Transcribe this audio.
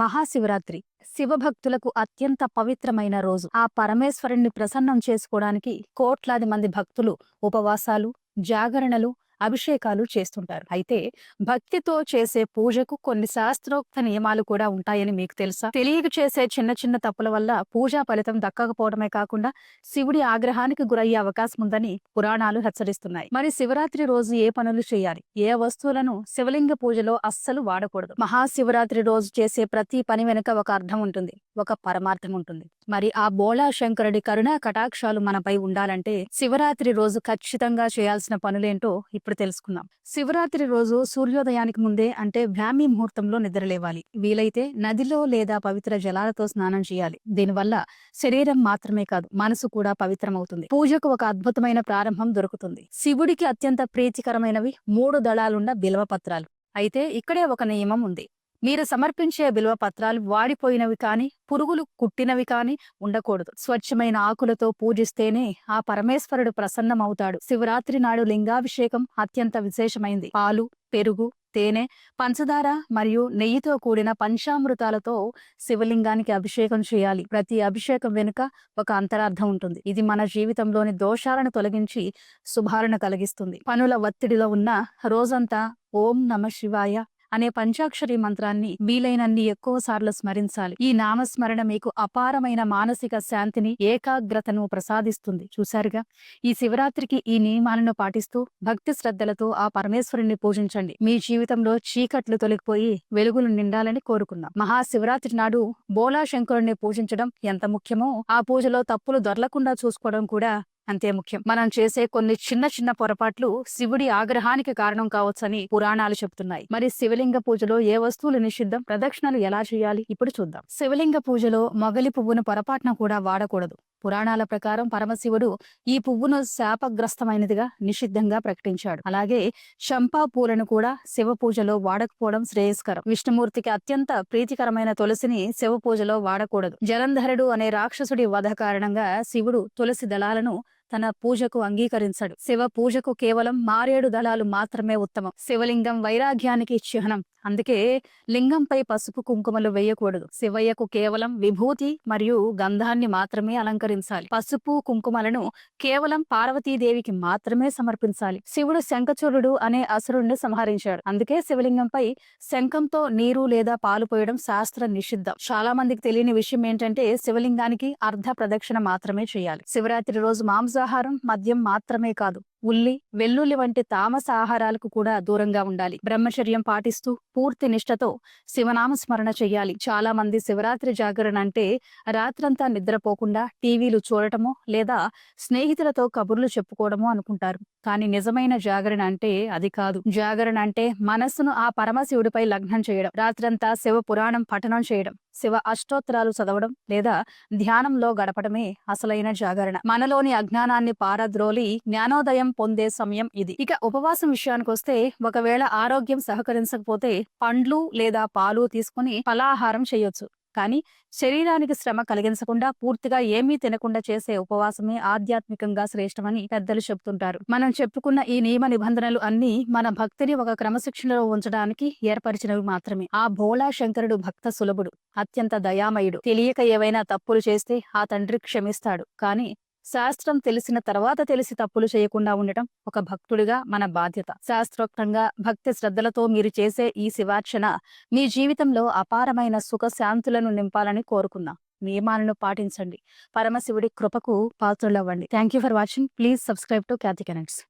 మహాశివరాత్రి. శివభక్తులకు అత్యంత పవిత్రమైన రోజు. ఆ పరమేశ్వరుణ్ణి ప్రసన్నం చేసుకోవడానికి కోట్లాది మంది భక్తులు ఉపవాసాలు జాగరణలు అభిషేకాలు చేస్తుంటారు. అయితే భక్తితో చేసే పూజకు కొన్ని శాస్త్రోక్త నియమాలు కూడా ఉంటాయని మీకు తెలుసా? తెలియక చేసే చిన్న చిన్న తప్పుల వల్ల పూజా ఫలితం దక్కకపోవడమే కాకుండా శివుడి ఆగ్రహానికి గురయ్యే అవకాశం ఉందని పురాణాలు హెచ్చరిస్తున్నాయి. మరి శివరాత్రి రోజు ఏ పనులు చేయాలి? ఏ వస్తువులను శివలింగ పూజలో అస్సలు వాడకూడదు. మహాశివరాత్రి రోజు చేసే ప్రతి పని వెనుక ఒక అర్థం ఉంటుంది. ఒక పరమార్థం ఉంటుంది. మరి ఆ బోళా శంకరుడి కరుణా కటాక్షాలు మనపై ఉండాలంటే శివరాత్రి రోజు ఖచ్చితంగా చేయాల్సిన పనులేంటో ఇప్పుడు తెలుసుకుందాం. శివరాత్రి రోజు సూర్యోదయానికి ముందే అంటే బ్రాహ్మీ ముహూర్తంలో నిద్రలేవాలి వీలైతే నదిలో లేదా పవిత్ర జలాలతో స్నానం చేయాలి. దీనివల్ల శరీరం మాత్రమే కాదు మనసు కూడా పవిత్రమవుతుంది. పూజకు ఒక అద్భుతమైన ప్రారంభం దొరుకుతుంది. శివుడికి అత్యంత ప్రీతికరమైనవి మూడు దళాలున్న బిల్వ పత్రాలు అయితే ఇక్కడే ఒక నియమం ఉంది. మీరు సమర్పించే విలువ పత్రాలు వాడిపోయినవి కానీ పురుగులు కుట్టినవి కానీ ఉండకూడదు. స్వచ్ఛమైన ఆకులతో పూజిస్తేనే ఆ పరమేశ్వరుడు ప్రసన్నమవుతాడు. శివరాత్రి నాడు లింగాభిషేకం అత్యంత విశేషమైంది. పాలు పెరుగు తేనె పంచదార మరియు నెయ్యితో కూడిన పంచామృతాలతో శివలింగానికి అభిషేకం చేయాలి. ప్రతి అభిషేకం వెనుక ఒక అంతరార్థం ఉంటుంది. ఇది మన జీవితంలోని దోషాలను తొలగించి శుభాలను కలిగిస్తుంది. పనుల ఒత్తిడిలో ఉన్న రోజంతా ఓం నమ శివాయ అనే పంచాక్షరి మంత్రాన్ని వీలైనన్ని ఎక్కువ సార్లు స్మరించాలి. ఈ నామస్మరణ మీకు అపారమైన మానసిక శాంతిని ఏకాగ్రతను ప్రసాదిస్తుంది. చూశారుగా? ఈ శివరాత్రికి ఈ నియమాలను పాటిస్తూ భక్తి శ్రద్ధలతో ఆ పరమేశ్వరుణ్ణి పూజించండి. మీ జీవితంలో చీకట్లు తొలగిపోయి వెలుగులు నిండాలని కోరుకుందాం. మహాశివరాత్రి నాడు బోలా శంకరుణ్ణి పూజించడం ఎంత ముఖ్యమో ఆ పూజలో తప్పులు దొరలకుండా చూసుకోవడం కూడా అంతే ముఖ్యం. మనం చేసే కొన్ని చిన్న చిన్న పొరపాట్లు శివుడి ఆగ్రహానికి కారణం కావచ్చని పురాణాలు చెప్తున్నాయి. మరి శివలింగ పూజలో ఏ వస్తువులు నిషిద్ధం? ప్రదక్షిణలు ఎలా చేయాలి? ఇప్పుడు చూద్దాం. శివలింగ పూజలో మొగలి పువ్వును పొరపాటున కూడా వాడకూడదు. పురాణాల ప్రకారం పరమశివుడు ఈ పువ్వును శాపగ్రస్తమైనదిగా నిషిద్ధంగా ప్రకటించాడు. అలాగే చంపా పూలను కూడా శివ పూజలో వాడకపోవడం శ్రేయస్కరం. విష్ణుమూర్తికి అత్యంత ప్రీతికరమైన తులసిని శివ పూజలో వాడకూడదు. జలంధరుడు అనే రాక్షసుడి వధ కారణంగా శివుడు తులసి దళాలను తన పూజకు అంగీకరించడు. శివ పూజకు కేవలం మారేడు దళాలు మాత్రమే ఉత్తమం. శివలింగం వైరాగ్యానికి చిహ్నం. అందుకే లింగంపై పసుపు కుంకుమలు వేయకూడదు. శివయ్యకు కేవలం విభూతి మరియు గంధాన్ని మాత్రమే అలంకరించాలి. పసుపు కుంకుమలను కేవలం పార్వతీదేవికి మాత్రమే సమర్పించాలి. శివుడు శంఖచూరుడు అనే అసురుణ్ణి సంహరించాడు. అందుకే శివలింగంపై శంఖంతో నీరు లేదా పాలు పోయడం శాస్త్ర నిషిద్ధం. చాలా మందికి తెలియని విషయం ఏంటంటే శివలింగానికి అర్ధ ప్రదక్షిణ మాత్రమే చేయాలి. శివరాత్రి రోజు మాంసాహారం మద్యం మాత్రమే కాదు. ఉల్లి వెల్లుల్లి వంటి తామస ఆహారాలకు కూడా దూరంగా ఉండాలి. బ్రహ్మచర్యం పాటిస్తూ పూర్తి నిష్టతో శివనామ స్మరణ చేయాలి. చాలా మంది శివరాత్రి జాగరణ అంటే రాత్రంతా నిద్రపోకుండా టీవీలు చూడటమో లేదా స్నేహితులతో కబుర్లు చెప్పుకోవడమో అనుకుంటారు. కానీ నిజమైన జాగరణ అంటే అది కాదు. జాగరణ అంటే మనస్సును ఆ పరమశివుడిపై లగ్నం చేయడం రాత్రంతా శివ పురాణం పఠనం చేయడం శివ అష్టోత్తరాలు చదవడం లేదా ధ్యానంలో గడపడమే అసలైన జాగరణ. మనలోని అజ్ఞానాన్ని పారద్రోలి జ్ఞానోదయం పొందే సమయం ఇది. ఇక ఉపవాసం విషయానికి వస్తే ఒకవేళ ఆరోగ్యం సహకరించకపోతే పండ్లు లేదా పాలు తీసుకుని ఫలాహారం చేయొచ్చు. కానీ శరీరానికి శ్రమ కలిగించకుండా పూర్తిగా ఏమీ తినకుండా చేసే ఉపవాసమే ఆధ్యాత్మికంగా శ్రేష్టమని పెద్దలు చెబుతుంటారు మనం చెప్పుకున్న ఈ నియమ నిబంధనలు అన్ని మన భక్తిని ఒక క్రమశిక్షణలో ఉంచడానికి ఏర్పరిచినవి మాత్రమే. ఆ భోళా శంకరుడు భక్త సులభుడు అత్యంత దయామయుడు. తెలియక ఏవైనా తప్పులు చేస్తే ఆ తండ్రి క్షమిస్తాడు. కానీ శాస్త్రం తెలిసిన తర్వాత తెలిసి తప్పులు చేయకుండా ఉండటం ఒక భక్తుడిగా మన బాధ్యత. శాస్త్రోక్తంగా భక్తి శ్రద్ధలతో మీరు చేసే ఈ శివార్చన మీ జీవితంలో అపారమైన సుఖ శాంతులను నింపాలని కోరుకుందాం. నియమాలను పాటించండి. పరమశివుడి కృపకు పాత్రలవ్వండి. Thank you for watching please subscribe to Khyathi connects